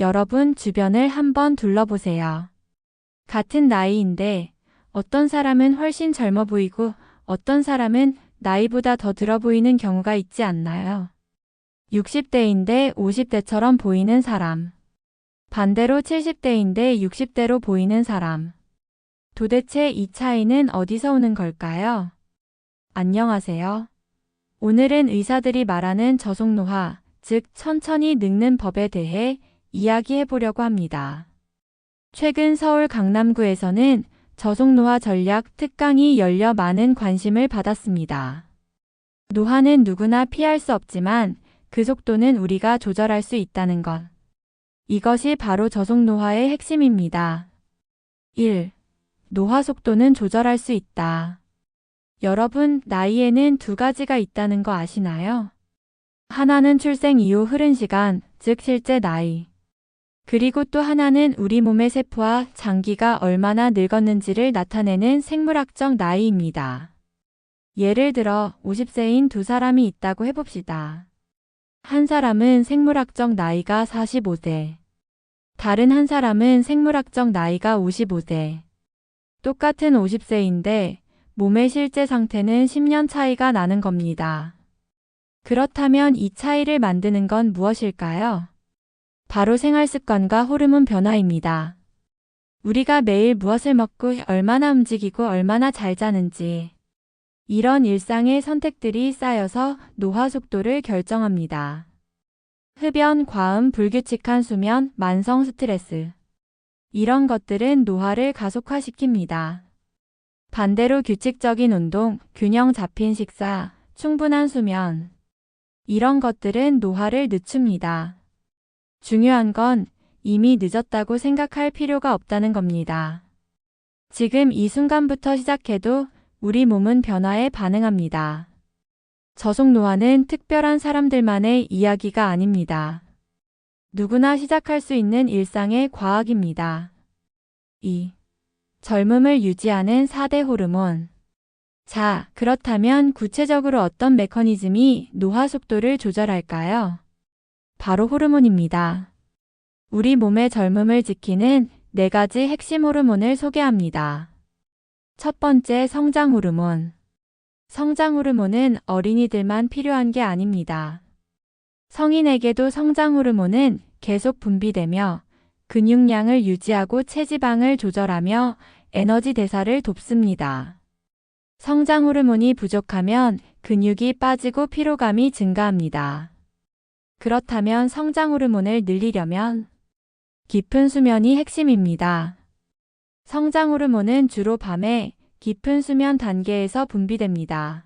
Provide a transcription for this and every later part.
여러분 주변을 한번 둘러보세요. 같은 나이인데 어떤 사람은 훨씬 젊어 보이고 어떤 사람은 나이보다 더 들어 보이는 경우가 있지 않나요? 60대인데 50대처럼 보이는 사람. 반대로 70대인데 60대로 보이는 사람. 도대체 이 차이는 어디서 오는 걸까요? 안녕하세요. 오늘은 의사들이 말하는 저속노화, 즉 천천히 늙는 법에 대해 이야기해 보려고 합니다. 최근 서울 강남구에서는 저속 노화 전략 특강이 열려 많은 관심을 받았습니다. 노화는 누구나 피할 수 없지만 그 속도는 우리가 조절할 수 있다는 것. 이것이 바로 저속 노화의 핵심입니다. 1. 노화 속도는 조절할 수 있다. 여러분, 나이에는 두 가지가 있다는 거 아시나요? 하나는 출생 이후 흐른 시간, 즉 실제 나이. 그리고 또 하나는 우리 몸의 세포와 장기가 얼마나 늙었는지를 나타내는 생물학적 나이입니다. 예를 들어 50세인 두 사람이 있다고 해봅시다. 한 사람은 생물학적 나이가 45세. 다른 한 사람은 생물학적 나이가 55세. 똑같은 50세인데 몸의 실제 상태는 10년 차이가 나는 겁니다. 그렇다면 이 차이를 만드는 건 무엇일까요? 바로 생활 습관과 호르몬 변화입니다. 우리가 매일 무엇을 먹고 얼마나 움직이고 얼마나 잘 자는지. 이런 일상의 선택들이 쌓여서 노화 속도를 결정합니다. 흡연, 과음, 불규칙한 수면, 만성 스트레스. 이런 것들은 노화를 가속화시킵니다. 반대로 규칙적인 운동, 균형 잡힌 식사, 충분한 수면. 이런 것들은 노화를 늦춥니다. 중요한 건 이미 늦었다고 생각할 필요가 없다는 겁니다. 지금 이 순간부터 시작해도 우리 몸은 변화에 반응합니다. 저속 노화는 특별한 사람들만의 이야기가 아닙니다. 누구나 시작할 수 있는 일상의 과학입니다. 2. 젊음을 유지하는 4대 호르몬. 자, 그렇다면 구체적으로 어떤 메커니즘이 노화 속도를 조절할까요? 바로 호르몬입니다. 우리 몸의 젊음을 지키는 네 가지 핵심 호르몬을 소개합니다. 첫 번째 성장 호르몬. 성장 호르몬은 어린이들만 필요한 게 아닙니다. 성인에게도 성장 호르몬은 계속 분비되며 근육량을 유지하고 체지방을 조절하며 에너지 대사를 돕습니다. 성장 호르몬이 부족하면 근육이 빠지고 피로감이 증가합니다. 그렇다면 성장 호르몬을 늘리려면 깊은 수면이 핵심입니다. 성장 호르몬은 주로 밤에 깊은 수면 단계에서 분비됩니다.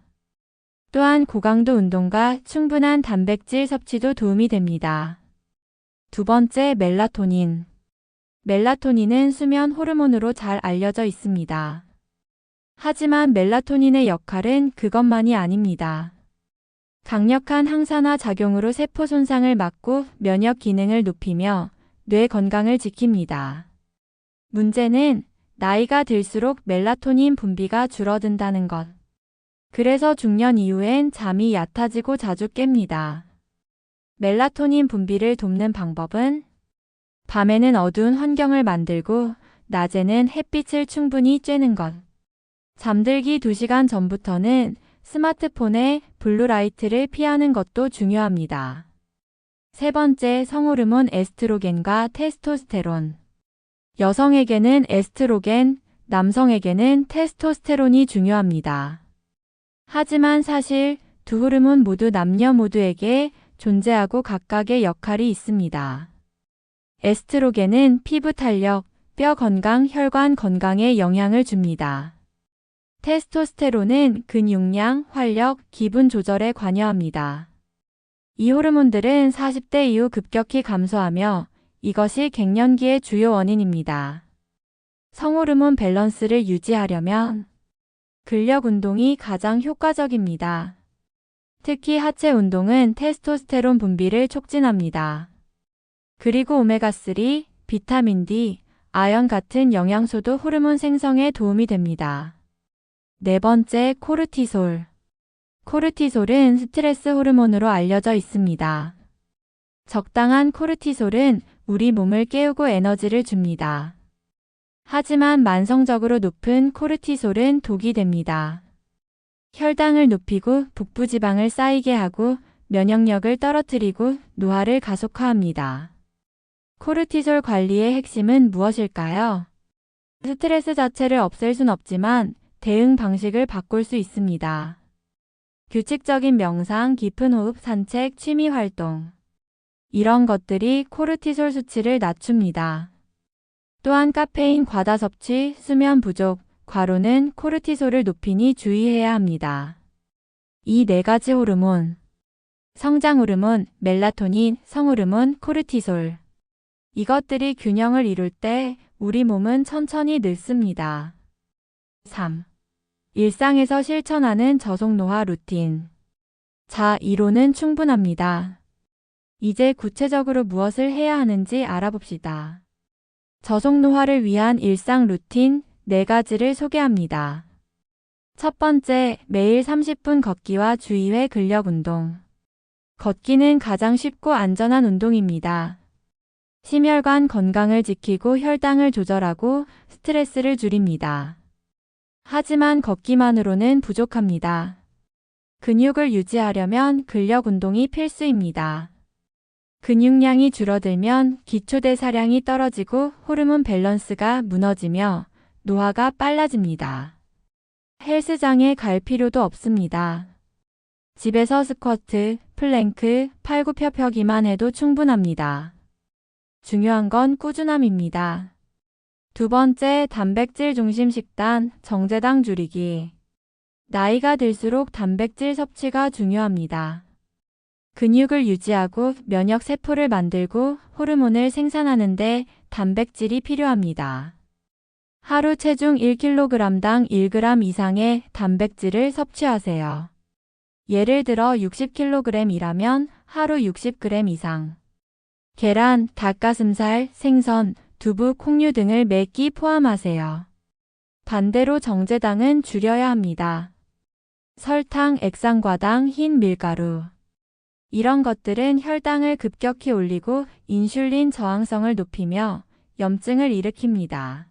또한 고강도 운동과 충분한 단백질 섭취도 도움이 됩니다. 두 번째 멜라토닌. 멜라토닌은 수면 호르몬으로 잘 알려져 있습니다. 하지만 멜라토닌의 역할은 그것만이 아닙니다. 강력한 항산화 작용으로 세포 손상을 막고 면역 기능을 높이며 뇌 건강을 지킵니다. 문제는 나이가 들수록 멜라토닌 분비가 줄어든다는 것. 그래서 중년 이후엔 잠이 얕아지고 자주 깹니다. 멜라토닌 분비를 돕는 방법은 밤에는 어두운 환경을 만들고 낮에는 햇빛을 충분히 쬐는 것. 잠들기 2시간 전부터는 스마트폰의 블루라이트를 피하는 것도 중요합니다. 세 번째 성호르몬 에스트로겐과 테스토스테론. 여성에게는 에스트로겐, 남성에게는 테스토스테론이 중요합니다. 하지만 사실 두 호르몬 모두 남녀 모두에게 존재하고 각각의 역할이 있습니다. 에스트로겐은 피부 탄력, 뼈 건강, 혈관 건강에 영향을 줍니다. 테스토스테론은 근육량, 활력, 기분 조절에 관여합니다. 이 호르몬들은 40대 이후 급격히 감소하며 이것이 갱년기의 주요 원인입니다. 성호르몬 밸런스를 유지하려면 근력 운동이 가장 효과적입니다. 특히 하체 운동은 테스토스테론 분비를 촉진합니다. 그리고 오메가3, 비타민 D, 아연 같은 영양소도 호르몬 생성에 도움이 됩니다. 네 번째, 코르티솔. 코르티솔은 스트레스 호르몬으로 알려져 있습니다. 적당한 코르티솔은 우리 몸을 깨우고 에너지를 줍니다. 하지만 만성적으로 높은 코르티솔은 독이 됩니다. 혈당을 높이고 북부지방을 쌓이게 하고 면역력을 떨어뜨리고 노화를 가속화합니다. 코르티솔 관리의 핵심은 무엇일까요? 스트레스 자체를 없앨 순 없지만 대응 방식을 바꿀 수 있습니다. 규칙적인 명상, 깊은 호흡, 산책, 취미 활동. 이런 것들이 코르티솔 수치를 낮춥니다. 또한 카페인 과다 섭취, 수면 부족, 과로는 코르티솔을 높이니 주의해야 합니다. 이 네 가지 호르몬. 성장 호르몬, 멜라토닌, 성호르몬, 코르티솔. 이것들이 균형을 이룰 때 우리 몸은 천천히 늙습니다. 3. 일상에서 실천하는 저속노화 루틴. 자, 이론은 충분합니다. 이제 구체적으로 무엇을 해야 하는지 알아봅시다. 저속노화를 위한 일상 루틴 4가지를 소개합니다. 첫 번째, 매일 30분 걷기와 주의회 근력 운동. 걷기는 가장 쉽고 안전한 운동입니다. 심혈관 건강을 지키고 혈당을 조절하고 스트레스를 줄입니다. 하지만 걷기만으로는 부족합니다. 근육을 유지하려면 근력 운동이 필수입니다. 근육량이 줄어들면 기초대사량이 떨어지고 호르몬 밸런스가 무너지며 노화가 빨라집니다. 헬스장에 갈 필요도 없습니다. 집에서 스쿼트, 플랭크, 팔굽혀펴기만 해도 충분합니다. 중요한 건 꾸준함입니다. 두 번째, 단백질 중심 식단, 정제당 줄이기. 나이가 들수록 단백질 섭취가 중요합니다. 근육을 유지하고 면역 세포를 만들고 호르몬을 생산하는데 단백질이 필요합니다. 하루 체중 1kg당 1g 이상의 단백질을 섭취하세요. 예를 들어 60kg이라면 하루 60g 이상. 계란, 닭가슴살, 생선, 두부, 콩류 등을 매끼 포함하세요. 반대로 정제당은 줄여야 합니다. 설탕, 액상과당, 흰 밀가루. 이런 것들은 혈당을 급격히 올리고 인슐린 저항성을 높이며 염증을 일으킵니다.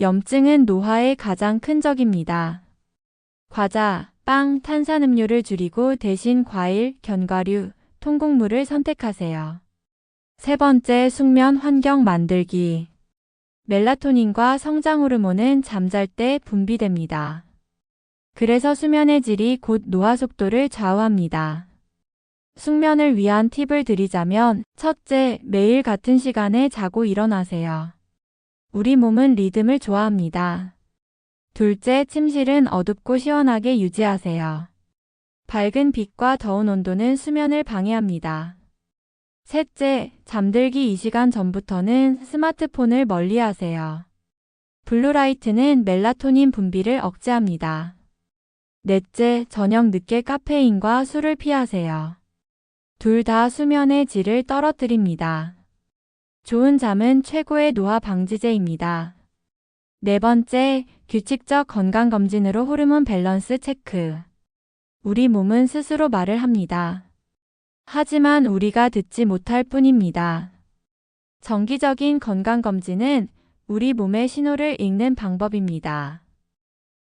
염증은 노화의 가장 큰 적입니다. 과자, 빵, 탄산음료를 줄이고 대신 과일, 견과류, 통곡물을 선택하세요. 세 번째, 숙면 환경 만들기. 멜라토닌과 성장 호르몬은 잠잘 때 분비됩니다. 그래서 수면의 질이 곧 노화 속도를 좌우합니다. 숙면을 위한 팁을 드리자면 첫째, 매일 같은 시간에 자고 일어나세요. 우리 몸은 리듬을 좋아합니다. 둘째, 침실은 어둡고 시원하게 유지하세요. 밝은 빛과 더운 온도는 수면을 방해합니다. 셋째, 잠들기 2시간 전부터는 스마트폰을 멀리 하세요. 블루라이트는 멜라토닌 분비를 억제합니다. 넷째, 저녁 늦게 카페인과 술을 피하세요. 둘 다 수면의 질을 떨어뜨립니다. 좋은 잠은 최고의 노화 방지제입니다. 네 번째, 규칙적 건강검진으로 호르몬 밸런스 체크. 우리 몸은 스스로 말을 합니다. 하지만 우리가 듣지 못할 뿐입니다. 정기적인 건강검진은 우리 몸의 신호를 읽는 방법입니다.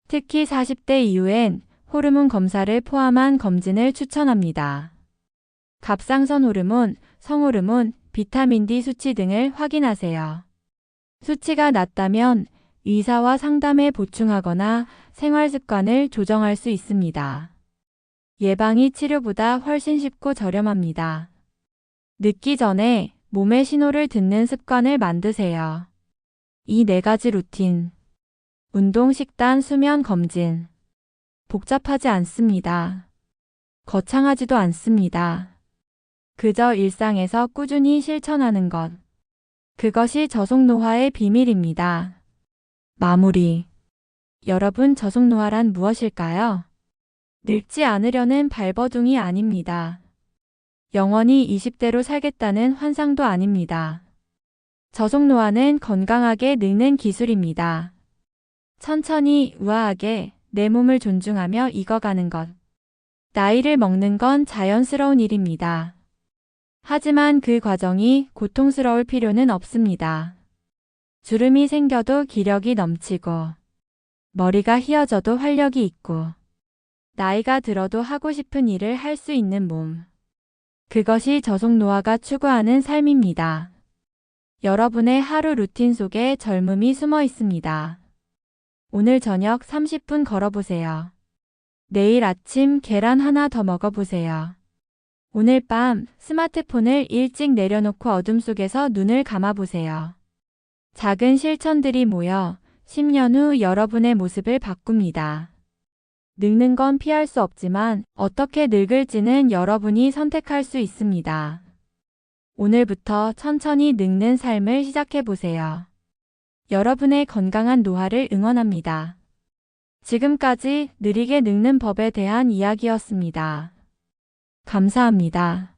특히 40대 이후엔 호르몬 검사를 포함한 검진을 추천합니다. 갑상선 호르몬, 성호르몬, 비타민 D 수치 등을 확인하세요. 수치가 낮다면 의사와 상담에 보충하거나 생활 습관을 조정할 수 있습니다. 예방이 치료보다 훨씬 쉽고 저렴합니다. 늦기 전에 몸의 신호를 듣는 습관을 만드세요. 이 네 가지 루틴. 운동, 식단, 수면, 검진. 복잡하지 않습니다. 거창하지도 않습니다. 그저 일상에서 꾸준히 실천하는 것. 그것이 저속노화의 비밀입니다. 마무리. 여러분 저속노화란 무엇일까요? 늙지 않으려는 발버둥이 아닙니다. 영원히 20대로 살겠다는 환상도 아닙니다. 저속노화는 건강하게 늙는 기술입니다. 천천히 우아하게 내 몸을 존중하며 익어가는 것. 나이를 먹는 건 자연스러운 일입니다. 하지만 그 과정이 고통스러울 필요는 없습니다. 주름이 생겨도 기력이 넘치고, 머리가 휘어져도 활력이 있고, 나이가 들어도 하고 싶은 일을 할 수 있는 몸. 그것이 저속 노화가 추구하는 삶입니다. 여러분의 하루 루틴 속에 젊음이 숨어 있습니다. 오늘 저녁 30분 걸어보세요. 내일 아침 계란 하나 더 먹어보세요. 오늘 밤 스마트폰을 일찍 내려놓고 어둠 속에서 눈을 감아보세요. 작은 실천들이 모여 10년 후 여러분의 모습을 바꿉니다. 늙는 건 피할 수 없지만 어떻게 늙을지는 여러분이 선택할 수 있습니다. 오늘부터 천천히 늙는 삶을 시작해 보세요. 여러분의 건강한 노화를 응원합니다. 지금까지 느리게 늙는 법에 대한 이야기였습니다. 감사합니다.